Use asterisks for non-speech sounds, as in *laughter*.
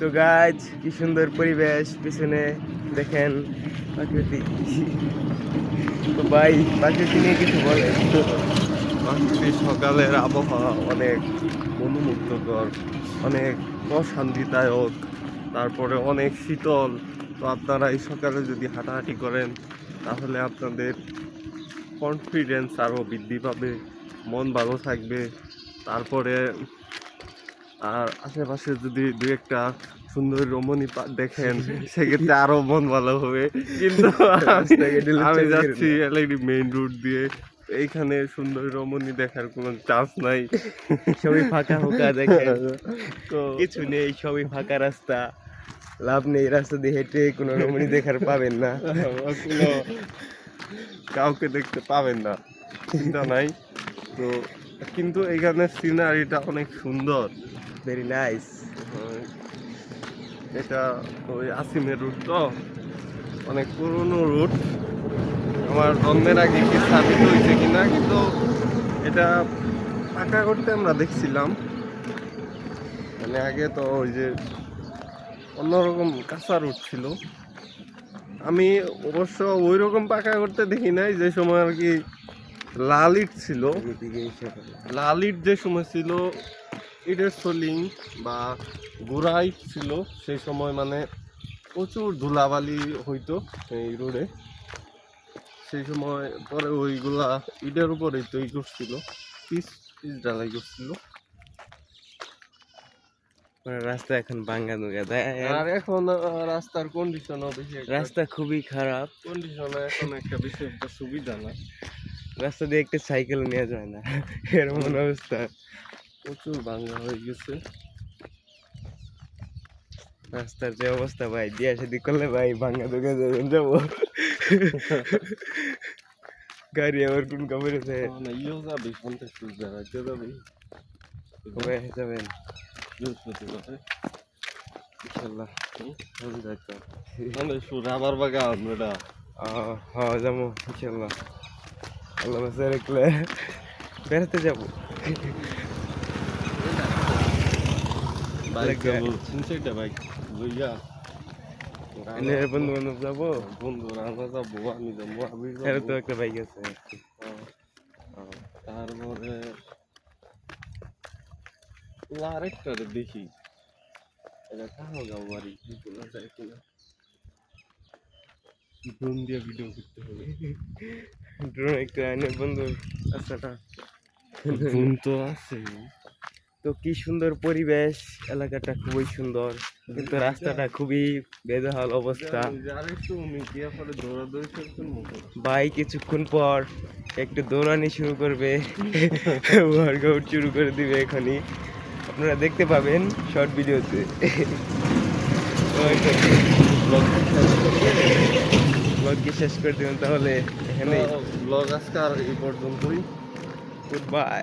তো গাছ কি সুন্দর পরিবেশ, পিছনে দেখেন প্রাকৃতিক তো ভাই প্রাকৃতিক নিয়ে কিছু বলে প্রাকৃতিক সকালের আবহাওয়া অনেক মনোমুগ্ধকর, অনেক অশান্তিদায়ক তারপরে অনেক শীতল। তো আপনারা এই সকালে যদি হাঁটাহাঁটি করেন, তাহলে আপনাদের কনফিডেন্স আরও বৃদ্ধি পাবে, মন ভালো থাকবে। তারপরে আর আশেপাশে যদি দু একটা সুন্দর রমণী দেখেন সেক্ষেত্রে আরও মন ভালো হবে। কিন্তু আমি যাচ্ছি এলআইডি মেইন রোড দিয়ে। এইখানে সুন্দর রমণী দেখার কোনো চান্স নাই। সবই ফাঁকা ফাঁকা দেখেন। তো কিছু নেই সবই ফাঁকা রাস্তা। লাভ নেই রাস্তা দিয়ে হেঁটে কোনো রমণী দেখার পাবেন না। কাউকে দেখতে পাবেন না। চিন্তা নাই। তো কিন্তু এখানে সিনারিটা অনেক সুন্দর। ভেরি নাইস এটা ওই আসিমের রুট তো অনেক পুরনো রুট আমার জন্মের আগে কি স্থাপিত হয়েছে কিনা কিন্তু এটা পাকা করতে আমরা দেখছিলাম। মানে আগে তো ওই যে অন্যরকম কাঁচা রুট ছিল। আমি অবশ্য ওই রকম পাকা করতে দেখি নাই যে সময় আর কি লাল ইট ছিল লাল ইট যে সময় ছিল ইটের সোলিং বা গুড়া ইট ছিল সেই সময় মানে প্রচুর ধুলাবালি হইতো এই রোডে। সেই সময় পরে ওইগুলা ইটের উপরেই তৈরি করছিল পিস পিস ঢালাই করছিল। রাস্তা এখন ভাঙ্গা দুঙ্গা আর এখন রাস্তার কন্ডিশনও বেশি রাস্তা খুবই খারাপ। কন্ডিশনে এখন একটা বেশি একটা সুবিধা না রাস্তা দিয়ে একটা সাইকেল নেওয়া যায় না। এরকম অবস্থা। প্রচুর ভাঙা হয়ে গেছে। রাস্তার যে অবস্থা ভাই বিয়া শাদি করলে ভাই দুঙ্গা যাবেন যাব। গাড়ি আমার কোন মানে ইয়েও যাবে সন্ধ্যা সুদ যাবে যাবে। কবে যাবেন? বৃহস্পতিবার। ইনশাল্লাহ *laughs* মানে আবার বাগান আহ, হ্যাঁ যাব ইনশাল্লাহ আল্লাহ বাসা রাখলে বেড়াতে যাব। বাইক। যাব। বাইক। লইয়া বন্ধু বান্ধব যাব? বন্ধুরা আমরা যাব আমি যাব আমি এর তো যাব একটা বাইক আছে। তারপরে আরেকটা দেখি। এটা কাহো গাও বাড়ি কিনা? ড্রোন দিয়ে ভিডিও করতে হবে। ড্রোন একটা এনে বন্ধু রাস্তাটা ড্রোন তো আছে। তো কি সুন্দর পরিবেশ এলাকাটা খুবই সুন্দর। কিন্তু রাস্তাটা খুবই বেদহাল অবস্থা। ভাই কিছুক্ষণ পর একটু দৌড়ানি শুরু করবে। ওয়ার্কআউট শুরু করে দিবে এখনই। আপনারা দেখতে পাবেন শর্ট ভিডিওতে ব্লগকে শেষ করে দিবেন তাহলে এখানে ব্লগ আজকে আর এই পর্যন্তই। Good bye